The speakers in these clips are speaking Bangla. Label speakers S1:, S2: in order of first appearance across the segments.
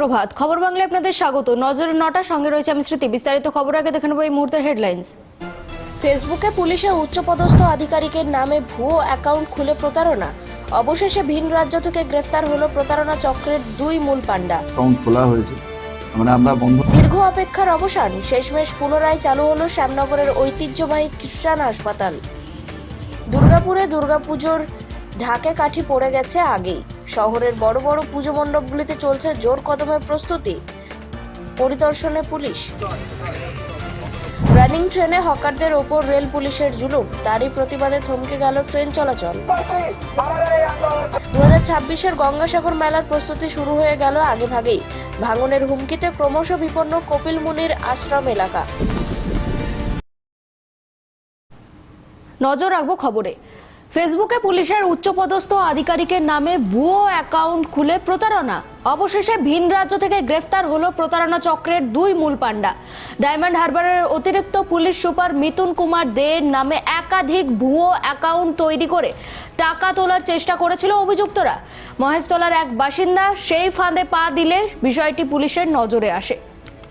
S1: সুপ্রভাত। খবর বাংলায় আপনাদের স্বাগত। নজরের নটা সঙ্গে রয়েছে আমি স্মৃতি। বিস্তারিত খবর আগে দেখে নেব এই মুহূর্তের হেডলাইন্স।
S2: ফেসবুকে পুলিশের উচ্চপদস্থ আধিকারিকের নামে ভুয়ো অ্যাকাউন্ট খুলে প্রতারণা। অবশেষে ভিন রাজ্য থেকে গ্রেফতার হলো প্রতারণা চক্রের দুই মূল পাণ্ডা।
S3: অ্যাকাউন্ট খোলা হয়েছে। মানে আমরা বন্ধ
S2: দীর্ঘ অপেক্ষার অবসান। শেষমেশ পুনরায় চালু হলো শ্যামনগরের ঐতিহ্যবাহী খ্রিস্টান হাসপাতাল। দুর্গাপুরে দুর্গাপুজোর ঢাকে কাঠি পড়ে গেছে আগেই। শহরের বড় বড় পুজো মণ্ডপগুলিতে চলছে জোর কদমের প্রস্তুতি। পরিদর্শনে পুলিশ। রানিং ট্রেনে হকারদের ওপর রেল পুলিশের জুলুম। তারই প্রতিবাদে থমকে গেল ট্রেন চলাচল। দু হাজার ছাব্বিশের গঙ্গাসাগর মেলার প্রস্তুতি শুরু হয়ে গেল আগে ভাগেই ভাঙনের হুমকিতে ক্রমশ বিপন্ন কপিল মুনির আশ্রম এলাকা।
S1: নজর রাখব খবরে। ফেসবুকে পুলিশের উচ্চপদস্থ আধিকারিকের নামে ভুয়ো অ্যাকাউন্ট খুলে প্রতারণা। অবশেষে ভিন রাজ্য থেকে গ্রেফতার হলো প্রতারণা চক্রের দুই মূল পাণ্ডা। ডায়মন্ড হারবারের অতিরিক্ত পুলিশ সুপার মিতুন কুমার দের নামে একাধিক ভুয়ো অ্যাকাউন্ট তৈরি করে টাকা তোলার চেষ্টা করেছিল অভিযুক্তরা। মহেশতলার এক বাসিন্দা সেই ফাঁদে পা দিলে বিষয়টি পুলিশের নজরে আসে।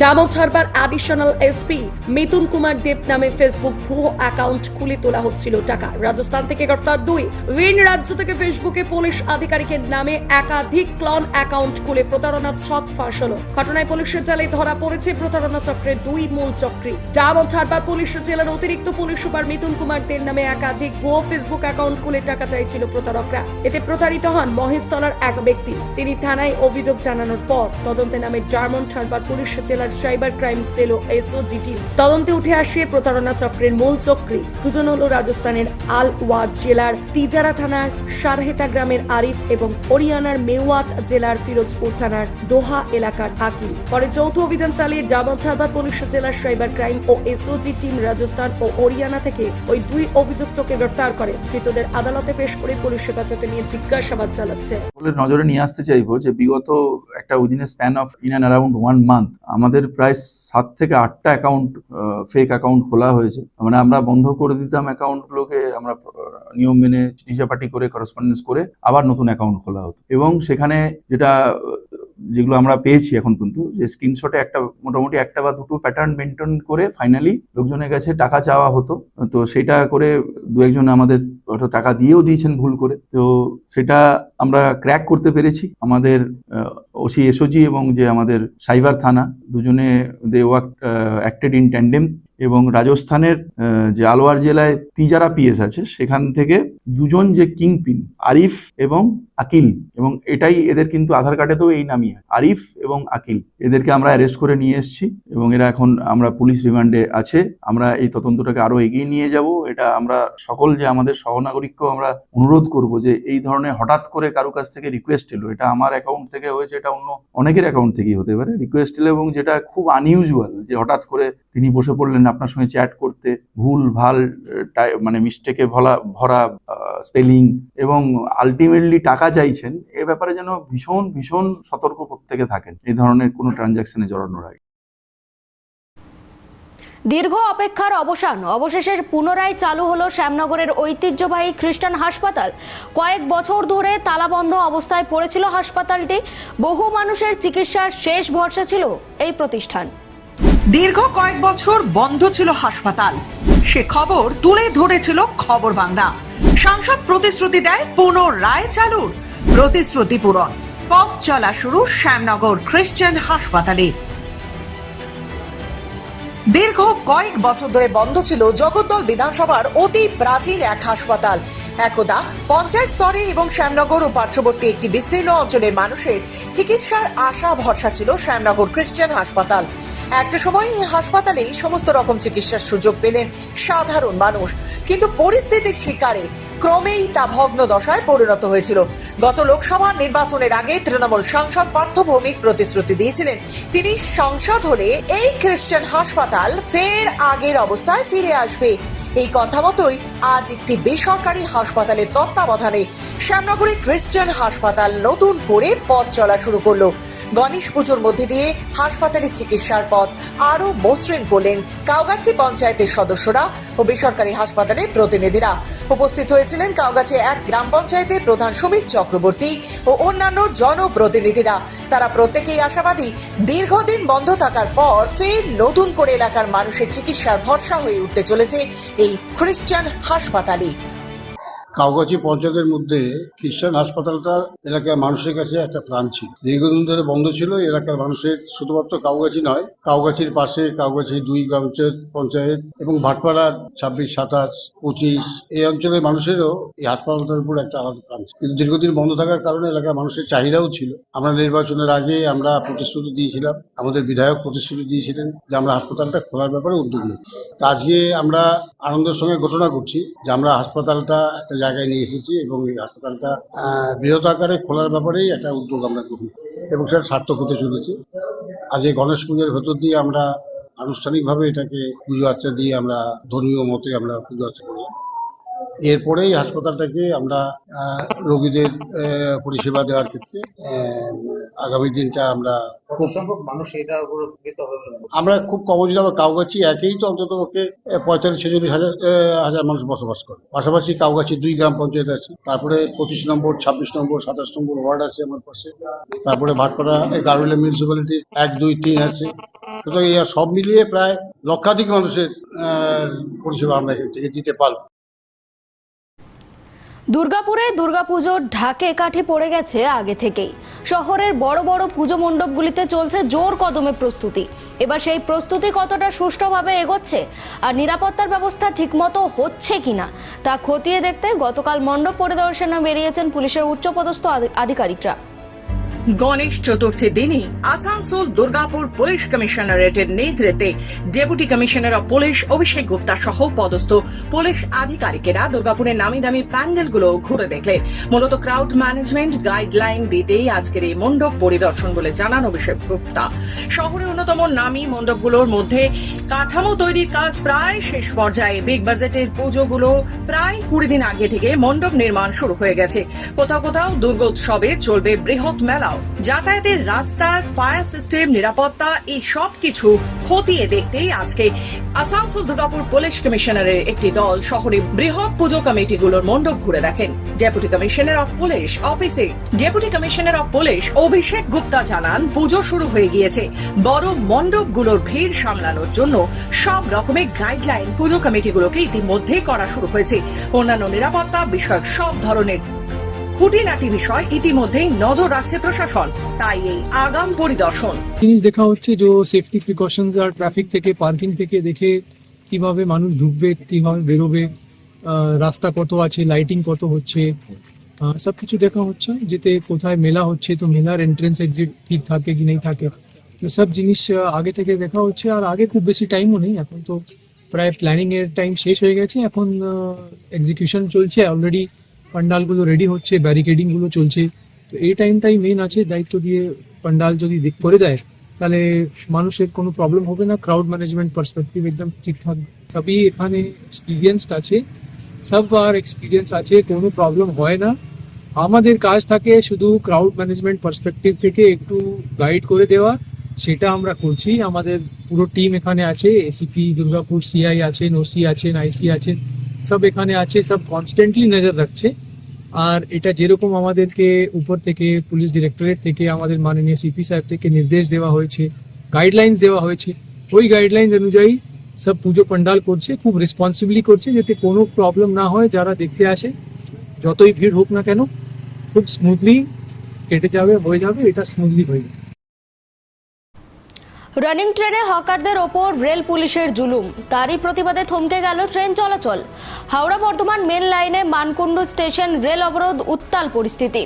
S4: ডায়মন্ড হারবার অ্যাডিশনাল এসপি মিতুন কুমার দেব নামে ফেসবুক ভুয়ো অ্যাকাউন্ট খুলে তোলা হচ্ছিল টাকা। রাজস্থান থেকে গ্রেফতার দুই। ভিন রাজ্য থেকে ফেসবুকে পুলিশ আধিকারিকের নামে একাধিক ক্লন অ্যাকাউন্ট খুলে প্রতারণা ছক ফাঁস হলো ঘটনায় পুলিশের জালে ধরা পড়েছে প্রতারণা চক্রের দুই মূল চক্রী। ডায়মন্ড হারবার পুলিশ জেলার অতিরিক্ত পুলিশ সুপার মিতুন কুমার দের নামে একাধিক ভুয়ো ফেসবুক অ্যাকাউন্ট খুলে টাকা চাইছিল প্রতারকরা। এতে প্রতারিত হন মহেশতলার এক ব্যক্তি। তিনি থানায় অভিযোগ জানানোর পর তদন্তে নামে ডায়মন্ড হারবার পুলিশ জেলার সাইবার ক্রাইম সেল ও এসওজিটি। তদন্তে উঠে আসে প্রতারণা চক্রের মূল চক্রী। দুজন হলো রাজস্থানের আল ওয়াদ জেলার তিজারা থানার সারহেতা গ্রামের আরিফ এবং হরিয়ানার মেওয়াত জেলার ফিরোজপুর থানার দোহা এলাকার আকিল। পরে যৌথ অভিযান চালিয়ে হারবার পুলিশ জেলার সাইবার ক্রাইম ও এসওজি টিম রাজস্থান ও হরিয়ানা থেকে ওই দুই অভিযুক্তকে গ্রেফতার করে। ধৃতদের আদালতে পেশ করে পুলিশ হেফাজতে নিয়ে জিজ্ঞাসাবাদ চালাচ্ছে।
S3: নজরে নিয়ে আসতে চাইব যে বিগত একটা within span of in and around one month আমাদের প্রায় সাত থেকে আটটা অ্যাকাউন্ট ফেক অ্যাকাউন্ট খোলা হয়েছে। মানে আমরা বন্ধ করে দিতাম অ্যাকাউন্টগুলোকে আমরা নিয়ম মেনে চিঠি চাপাটি করে করসপন্ডেন্স করে আবার নতুন অ্যাকাউন্ট খোলা হতো। এবং সেখানে যেটা যেগুলো আমরা পেয়েছি এখন পর্যন্ত, যে স্ক্রিনশটে একটা, মোটামুটি একটা বা দুটো প্যাটার্ন মেনটেন করে ফাইনালি লোকজনের কাছে টাকা চাওয়া হতো। তো সেটা করে দু একজন আমাদের টাকা দিয়েও দিয়েছেন ভুল করে। তো সেটা আমরা ক্র্যাক করতে পেরেছি। আমাদের ওসি এসওজি এবং যে আমাদের সাইবার থানা, দুজনে they work acted in tandem এবং রাজস্থানের যে আলোয়ার জেলায় তিজারা পিএস আছে, সেখান থেকে দুজন যে কিংপিন, আরিফ এবং আকিল এবং এটাই এদের কিন্তু আধার কার্ডেতেও এই নামই আরিফ এবং আকিল। এদেরকে আমরা অ্যারেস্ট করে নিয়ে এসেছি এবং এরা এখন আমরা পুলিশ রিমান্ডে আছে। আমরা এই তদন্তটাকে আরও এগিয়ে নিয়ে যাব। এটা আমরা সকল যে আমাদের সহনাগরিককেও আমরা অনুরোধ করব যে এই ধরনের হঠাৎ করে কারও কাছ থেকে রিকোয়েস্ট এলো, এটা আমার অ্যাকাউন্ট থেকে হয়েছে, এটা অন্য অনেকের অ্যাকাউন্ট থেকেই হতে পারে। রিকোয়েস্ট এলো এবং যেটা খুব আনইউজুয়াল যে হঠাৎ করে তিনি বসে পড়লেন আপনার সঙ্গে চ্যাট করতে, ভুল, ভালো মানে মিস্টেকে ভরা ভরা স্পেলিং এবং আলটিমেটলি টাকা চাইছেন এ ব্যাপারে যেন ভীষণ ভীষণ সতর্ক প্রত্যেকে থাকেন। এই ধরনের কোনো ট্রানজাকশনে জড়ানোর আগে
S1: দীর্ঘ অপেক্ষার অবসান অবশেষে পুনরায় চালু হলো শ্যামনগরের ঐতিহ্যবাহী খ্রিস্টান হাসপাতাল। কয়েক বছর ধরে তালাবন্ধ অবস্থায় পড়েছিল হাসপাতালটি। বহু মানুষের চিকিৎসার শেষ ভরসা ছিল এই প্রতিষ্ঠান।
S5: দীর্ঘ কয়েক বছর বন্ধ ছিল হাসপাতাল। সে খবর তুলে ধরেছিল খবর বাংলা। সাংসদ প্রতিশ্রুতি দেয় পুনরায় চালুর। প্রতিশ্রুতি পূরণ। পথ চলা শুরু শ্যামনগর খ্রিস্টান হাসপাতালে। দীর্ঘ কয়েক বছর ধরে বন্ধ ছিল জগদ্দল বিধানসভার অতি প্রাচীন এক হাসপাতাল। একদা পঞ্চায়েত স্তরে এবং শ্যামনগর ও পার্শ্ববর্তী একটি বিস্তীর্ণ অঞ্চলের মানুষের চিকিৎসার আশা ভরসা ছিল শ্যামনগর খ্রিস্টান হাসপাতাল। একটা সময় এই হাসপাতালেই সমস্ত রকম চিকিৎসার সুযোগ পেলেন সাধারণ মানুষ। কিন্তু পরিস্থিতির শিকারে ক্রমেই তা ভগ্ন দশায় পরিণত হয়েছিল। গত লোকসভা নির্বাচনের আগে তৃণমূল সাংসদ পার্থ ভৌমিক প্রতিশ্রুতি দিয়েছিলেন, তিনি সংসদ হলে এই খ্রিস্টান হাসপাতাল ফের আগের অবস্থায় ফিরে আসবে। এই কথা মতোই আজ একটি বেসরকারি হাসপাতালের তত্ত্বাবধানে শ্যামনগরের খ্রিস্টান হাসপাতাল নতুন করে পথ চলা শুরু করল। গণেশ পুজোর মধ্যে দিয়ে হাসপাতালের চিকিৎসার পথ আরও মসৃণ করলেন কাউগাছি পঞ্চায়েতের সদস্যরা ও বেসরকারি হাসপাতালের প্রতিনিধিরা। উপস্থিত হয়েছিলেন কাউগাছি এক গ্রাম পঞ্চায়েতের প্রধান সমীর চক্রবর্তী ও অন্যান্য জনপ্রতিনিধিরা। তারা প্রত্যেকেই আশাবাদী, দীর্ঘদিন বন্ধ থাকার পর ফের নতুন করে এলাকার মানুষের চিকিৎসার ভরসা হয়ে উঠতে চলেছে এই খ্রিস্টান হাসপাতালে
S6: কাউগাছি পঞ্চায়েতের মধ্যে খ্রিস্টান হাসপাতালটা এলাকার মানুষের কাছে একটা প্রাণ ছিল। দীর্ঘদিন ধরে বন্ধ ছিল, এলাকার মানুষের শুধুমাত্র কাউগাছি নয় কাউগাছির পাশে কাউগাছি দুই গ্রাম পঞ্চায়েত এবং ভাটপাড়ার ছাব্বিশ, সাতাশ, পঁচিশ, এই অঞ্চলের মানুষেরও এই হাসপাতালটার উপর একটা আলাদা প্রাণ ছিল। কিন্তু দীর্ঘদিন বন্ধ থাকার কারণে এলাকার মানুষের চাহিদাও ছিল। আমরা নির্বাচনের আগে আমরা প্রতিশ্রুতি দিয়েছিলাম, আমাদের বিধায়ক প্রতিশ্রুতি দিয়েছিলেন যে আমরা হাসপাতালটা খোলার ব্যাপারে উদ্যোগ নিই আজকে আমরা আনন্দের সঙ্গে ঘোষণা করছি যে আমরা হাসপাতালটা জায়গায় নিয়ে এসেছি এবং এই হাসপাতালটা বৃহৎ আকারে খোলার ব্যাপারেই একটা উদ্যোগ আমরা করি এবং সেটা সার্থক হতে চলেছে। আজ এই গণেশ পুজোর ভেতর দিয়ে আমরা আনুষ্ঠানিকভাবে এটাকে পুজো আর্চা দিয়ে আমরা ধর্মীয় মতে আমরা পুজো আর্চা করি এরপরেই হাসপাতালটাকে আমরা রোগীদের পরিষেবা দেওয়ার ক্ষেত্রে আগামী দিনটা আমরা খুব
S7: মানুষ এটার উপর
S6: আমরা খুব কম যদি আমরা কাউগাছি একেই তো অন্তত ওকে পঁয়তাল্লিশ ছেচল্লিশ হাজার হাজার মানুষ বসবাস করে। পাশাপাশি কাউগাছি দুই গ্রাম পঞ্চায়েত আছে। তারপরে পঁচিশ নম্বর ছাব্বিশ নম্বর সাতাশ নম্বর ওয়ার্ড আছে আমার পাশে। তারপরে ভাটপাড়া গারুলা মিউনিসিপ্যালিটি এক দুই তিন আছে। সুতরাং সব মিলিয়ে প্রায় লক্ষাধিক মানুষের আহ, পরিষেবা আমরা এখান থেকে দিতে পারব।
S1: দুর্গাপুরে দুর্গাপুজোর ঢাকে কাঠি পড়ে গেছে আগে থেকেই। শহরের বড় বড় পুজো মণ্ডপগুলিতে চলছে জোর কদমে প্রস্তুতি। এবার সেই প্রস্তুতি কতটা সুষ্ঠুভাবে এগোচ্ছে আর নিরাপত্তার ব্যবস্থা ঠিকমতো হচ্ছে কিনা, তা খতিয়ে দেখতে গতকাল মণ্ডপ পরিদর্শনে বেরিয়েছেন পুলিশের উচ্চপদস্থ আধি- আধিকারিকরা।
S4: গণেশ চতুর্থীর দিনই আসানসোল দুর্গাপুর পুলিশ কমিশনারেটের নেতৃত্বে deputy commissioner of police Abhishek Gupta সহ পদস্থ পুলিশ আধিকারিকেরা দুর্গাপুরের নামি দামি প্যান্ডেলগুলো ঘুরে দেখলেন। মূলত ক্রাউড ম্যানেজমেন্ট গাইডলাইন দিতেই আজকের এই মণ্ডপ পরিদর্শন বলে জানান অভিষেক গুপ্তা। শহরে অন্যতম নামি মণ্ডপগুলোর মধ্যে কাঠামো তৈরির কাজ প্রায় শেষ পর্যায়ে। বিগ বাজেটের পুজোগুলো প্রায় কুড়ি দিন আগে থেকে মণ্ডপ নির্মাণ শুরু হয়ে গেছে। কোথাও কোথাও দুর্গোৎসবে চলবে বৃহৎ মেলাও যাতায়াতের রাস্তার ফায়ার সিস্টেম নিরাপত্তা, এই সব কিছু খতিয়ে দেখতেই আজকে আসানসোল দুর্গাপুর পুলিশ কমিশনারের একটি দল শহরে বৃহৎ পুজো কমিটিগুলোর মণ্ডপ ঘুরে দেখেন। ডেপুটি কমিশনার অফ পুলিশ অফিসে deputy commissioner of police Abhishek Gupta জানান, পুজো শুরু হয়ে গিয়েছে। বড় মণ্ডপগুলোর ভিড় সামলানোর জন্য সব রকমের গাইডলাইন পুজো কমিটিগুলোকে ইতিমধ্যে করা শুরু হয়েছে। অন্যান্য নিরাপত্তা বিষয়ক সব ধরনের খুঁটিনাটি বিষয় ইতিমধ্যেই নজর রাখছে প্রশাসন। তাই এই আগাম পরিদর্শন।
S8: জিনিস দেখা হচ্ছে যে সেফটি প্রিকশনস আর ট্রাফিক থেকে পার্কিং থেকে দেখে কীভাবে মানুষ ঢুকবে, কীভাবে বেরোবে রাস্তা কত আছে লাইটিং কত হচ্ছে সব কিছু দেখা হচ্ছে। যেতে কোথায় মেলা হচ্ছে, তো মেলার এন্ট্রেন্স এক্সিট ঠিক থাকে কি নেই থাকে। সব জিনিস আগে থেকে দেখা হচ্ছে। আর আগে খুব বেশি টাইমও নেই। এখন তো প্রায় প্ল্যানিং এর টাইম শেষ হয়ে গেছে। এখন এক্সিকিউশন চলছে। অলরেডি পান্ডালগুলো রেডি হচ্ছে ব্যারিকেডিংগুলো চলছে। তো এই টাইমটাই মেন আছে, দায়িত্ব দিয়ে পান্ডাল যদি দিক করে দেয়, তাহলে মানুষের কোনো প্রবলেম হবে না। ক্রাউড ম্যানেজমেন্ট পার্সপেক্টিভ একদম ঠিক থাকবে সবই এখানে এক্সপিরিয়েন্সড আছে। সব আর এক্সপিরিয়েন্স আছে, কোনো প্রবলেম হয় না। আমাদের কাজ থাকে শুধু ক্রাউড ম্যানেজমেন্ট পার্সপেক্টিভ থেকে একটু গাইড করে দেওয়া। সেটা আমরা করছি। আমাদের পুরো টিম এখানে আছে। এসিপি দুর্গাপুর সিআই আছেন ওসি আছেন আইসি আছেন সব এখানে আছে। সব কনস্ট্যান্টলি নজর রাখছে। আর এটা যেরকম আমাদেরকে উপর থেকে পুলিশ ডিরেক্টরেট থেকে আমাদের মাননীয় সিপি সাহেব থেকে নির্দেশ দেওয়া হয়েছে গাইডলাইন্স দেওয়া হয়েছে, ওই গাইডলাইন অনুযায়ী সব পুজো পান্ডাল করছে, খুব রেসপন্সিবলি করছে যাতে কোনো প্রবলেম না হয়, যারা দেখতে আসে, যতই ভিড় হোক না কেন, খুব স্মুথলি কেটে যাবে, হয়ে যাবে, এটা স্মুথলি হয়ে যাবে।
S1: রানিং ট্রেনে হকারদের ওপর রেল পুলিশের জুলুম। তারই প্রতিবাদে থমকে গেল ট্রেন চলাচল। হাওড়া বর্ধমান মেন লাইনে মানকুণ্ডু স্টেশন রেল অবরোধ উত্তাল পরিস্থিতি।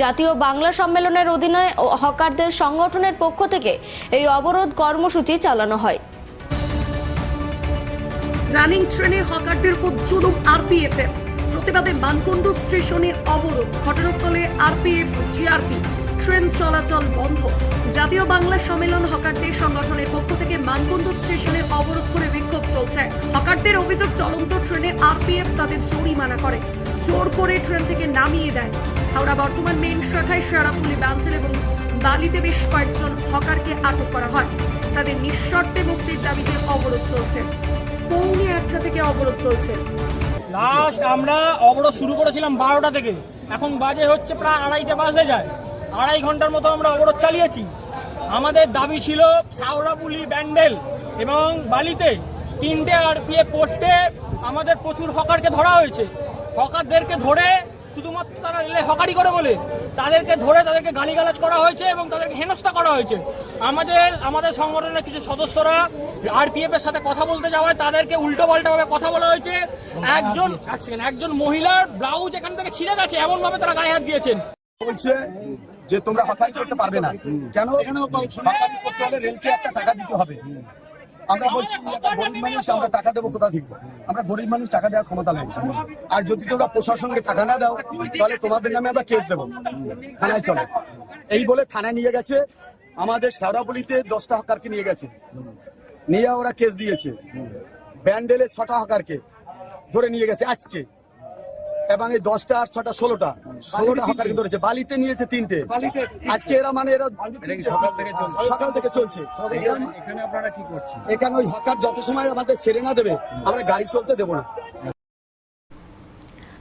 S1: জাতীয় বাংলা সম্মেলনের অধীনে হকারদের সংগঠনের পক্ষ থেকে এই অবরোধ কর্মসূচি চালানো হয়।
S4: রানিং ট্রেনে হকারদের উপর জুলুম আরপিএফ প্রতিবাদে মানকুণ্ড স্টেশনের অবরোধ। ঘটনাস্থলে আরপিএফ, জিআরপি ট্রেন চলাচল বন্ধ। জাতীয় বাংলা সম্মেলন হকারদের সংগঠনের পক্ষ থেকে মানকুন্দ স্টেশনে অবরোধ করে বিক্ষোভ চলছে। হকারদের অভিযোগ, চলন্ত ট্রেনে আরপিএফ তাদের জরিমানা করে। জোর করে ট্রেন থেকে নামিয়ে দেয়। হাওড়া বর্তমান মেন শাখায় শেরাফুলি ব্যাঞ্চেল এবং বালিতে বেশ কয়েকজন হকারকে আটক করা হয়। তাদের নিঃশর্তে মুক্তির দাবিতে অবরোধ চলছে। পৌনে একটা থেকে অবরোধ চলছে।
S9: লাস্ট আমরা অবরোধ শুরু করেছিলাম বারোটা থেকে। এখন বাজে হচ্ছে প্রায় আড়াইটা বাজে যায়। আড়াই ঘণ্টার মতো আমরা অবরোধ চালিয়েছি। আমাদের দাবি ছিল সাউরাপুলি ব্যান্ডেল এবং বালিতে তিনটে আরপিএফ পোস্টে আমাদের প্রচুর হকারকে ধরা হয়েছে। হকারদেরকে ধরে শুধুমাত্র তারা রেলে হকারি করে বলে, তাদেরকে ধরে তাদেরকে গালিগালাজ করা হয়েছে এবং তাদেরকে হেনস্থা করা হয়েছে। আমাদের আমাদের সংগঠনের কিছু সদস্যরা আরপিএফ এর সাথে কথা বলতে যাওয়ায় তাদেরকে উল্টো পাল্টাভাবে কথা বলা হয়েছে। একজন, এক একজন মহিলার ব্লাউজ এখান থেকে ছিঁড়ে গেছে, এমনভাবে তারা গায়ে হাত দিয়েছেন।
S10: বলছে যে তোমরা হকারি করতে পারবে না। কেন? রেলকে একটা টাকা দিতে হবে। আমরা বলছি গরিব মানুষ, আমরা টাকা দেবো কোথা থেকে? আমরা গরিব মানুষ, টাকা দেওয়ার ক্ষমতা নেই। আর যদি তোমরা প্রশাসনকে টাকা না দাও, তাহলে তোমাদের নামে আমরা কেস দেবো। থানায় চলে। এই বলে থানায় নিয়ে গেছে। আমাদের শেওড়াবলিতে দশটা হকারকে নিয়ে গেছে। নিয়ে ওরা কেস দিয়েছে। ব্যান্ডেলে ছটা হকারকে ধরে নিয়ে গেছে আজকে। এবং এই দশটা আর ছটা ষোলোটা ষোলোটা হকারকে ধরেছে বালিতে নিয়েছে তিনটে। আজকে এরা মানে এরা সকাল থেকে চলছে? সকাল থেকে চলছে। এখানে আপনারা কি করছেন? এখানে ওই হকার যত সময় আমাদের সেরে না দেবে আমরা গাড়ি চলতে দেবো না।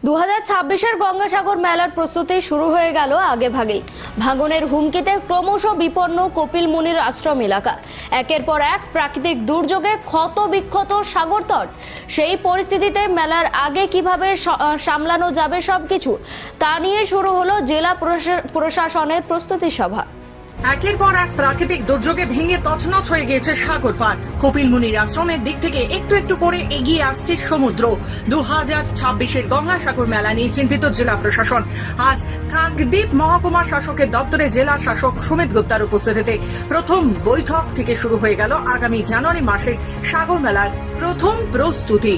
S1: দু হাজার ছাব্বিশের গঙ্গাসাগর মেলার প্রস্তুতি শুরু হয়ে গেল আগে ভাগেই ভাঙনের হুমকিতে ক্রমশ বিপন্ন কপিল মুনির আশ্রম এলাকা। একের পর এক প্রাকৃতিক দুর্যোগে ক্ষত বিক্ষত সাগরতট সেই পরিস্থিতিতে মেলার আগে কীভাবে সামলানো যাবে সবকিছু, তা নিয়ে শুরু হলো জেলা প্রশা- প্রশাসনের প্রস্তুতি সভা।
S5: একের পর এক প্রাকৃতিক দুর্যোগে ভেঙে তছনছ হয়ে গিয়েছে সাগর পাট কপিল মুনির আশ্রমের দিক থেকে একটু একটু করে এগিয়ে আসছে সমুদ্র। দু হাজার ছাব্বিশের গঙ্গাসাগর মেলা নিয়ে চিন্তিত জেলা প্রশাসন। আজ কাকদ্বীপ মহকুমা শাসকের দপ্তরে জেলা শাসক সুমিত গুপ্তার উপস্থিতিতে প্রথম বৈঠক থেকে শুরু হয়ে গেল আগামী জানুয়ারি মাসের সাগর মেলার প্রথম প্রস্তুতি।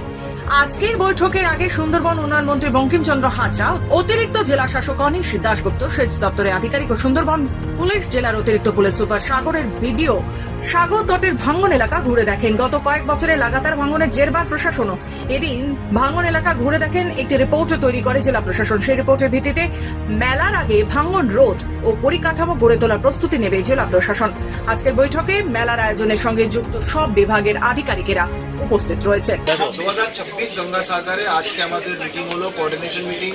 S5: আজকের বৈঠকের আগে সুন্দরবন উন্নয়ন মন্ত্রী বঙ্কিমচন্দ্র হাজরা, অতিরিক্ত জেলা শাসক অনিশ দাশগুপ্ত, সেচ দপ্তরের আধিকারিক ও সুন্দরবন পুলিশ জেলার অতিরিক্ত পুলিশ সুপার সাগরের ভিডিও, সাগর তটের ভাঙ্গন এলাকা ঘুরে দেখেন। গত কয়েক বছরে লাগাতার ভাঙ্গনের জেরবার প্রশাসনও এদিন ভাঙ্গন এলাকা ঘুরে দেখেন, একটি রিপোর্টও তৈরি করে জেলা প্রশাসন। সেই রিপোর্টের ভিত্তিতে মেলার আগে ভাঙ্গন রোধ ও পরিকাঠামো গড়ে তোলার প্রস্তুতি নেবে জেলা প্রশাসন। আজকের বৈঠকে মেলার আয়োজনের সঙ্গে যুক্ত সব বিভাগের আধিকারিকেরা উপস্থিত রয়েছে।
S11: দু হাজার গঙ্গাসাগরে আজকে আমাদের মিটিং হলো কোঅর্ডিনেশন মিটিং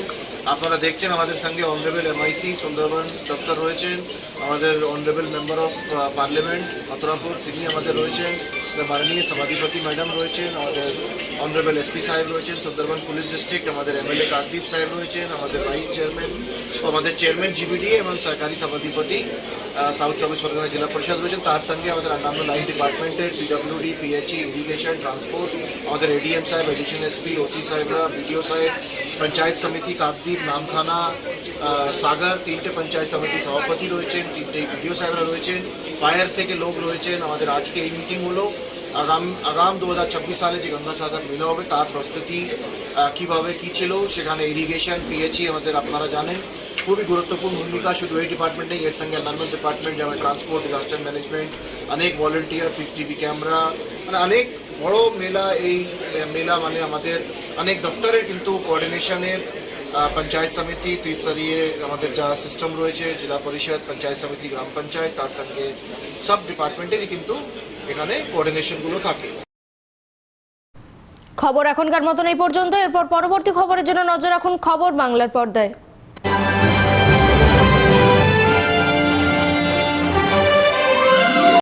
S11: আপনারা দেখছেন আমাদের সঙ্গে অনারেবল এমআইসি সুন্দরবন দপ্তর রয়েছেন, আমাদের honourable member of parliament Mathurapur, তিনি আমাদের রয়েছেন মাননীয় সভাধিপতি ম্যাডাম রয়েছেন, আমাদের অনারেবল এসপি সাহেব রয়েছেন, সুন্দরবন পুলিশ ডিস্ট্রিক্ট আমাদের এমএলএ কাকদীপ সাহেব রয়েছেন, আমাদের ভাইস চেয়ারম্যান আমাদের চেয়ারম্যান জিবিডি এবং সরকারি সভাধিপতি সাউথ চব্বিশ পরগনা জেলা পরিষদ রয়েছেন। তার সঙ্গে আমাদের অন্যান্য লাইন ডিপার্টমেন্টের পিডব্লিউডি পিএইচই ইরিগেশন ট্রান্সপোর্ট আমাদের এডিএম সাহেব এডিশন এসপি ওসি সাহেবরা বিডিও সাহেব, পঞ্চায়েত সমিতি, কাকদ্বীপ নামখানা সাগর, তিনটে পঞ্চায়েত সমিতি সভাপতি রয়েছেন, তিনটে বিডিও সাহেবরা রয়েছেন, ফায়ার থেকে লোক রয়েছেন। আমাদের আজকে এই মিটিং হলো। আগাম আগাম দু হাজার ছাব্বিশ সালে যে গঙ্গাসাগর মেলা হবে, তার প্রস্তুতি কীভাবে কি ছিল, সেখানে ইরিগেশন পিএইচই আমাদের আপনারা জানেন। খুবই গুরুত্বপূর্ণ ভূমিকা। শুধু এই ডিপার্টমেন্ট নেই, এর সঙ্গে অন্যান্য ডিপার্টমেন্ট যেমন ট্রান্সপোর্ট ডিজাস্টার ম্যানেজমেন্ট অনেক ভলেন্টিয়ার সিসিটিভি ক্যামেরা মানে অনেক বড় মেলা এই মেলা মানে আমাদের অনেক দফতরের কিন্তু কোঅর্ডিনেশনের পঞ্চায়েত সমিতি ত্রিস্তরীয় আমাদের যা সিস্টেম রয়েছে, জেলা পরিষদ, পঞ্চায়েত সমিতি, গ্রাম পঞ্চায়েত, তার সঙ্গে সব ডিপার্টমেন্টেরই কিন্তু এখানে কোঅর্ডিনেশনগুলো থাকে।
S1: খবর এখনকার মতন এই পর্যন্ত। এরপর পরবর্তী খবরের জন্য নজর রাখুন খবর বাংলার পর্দায়। Bye.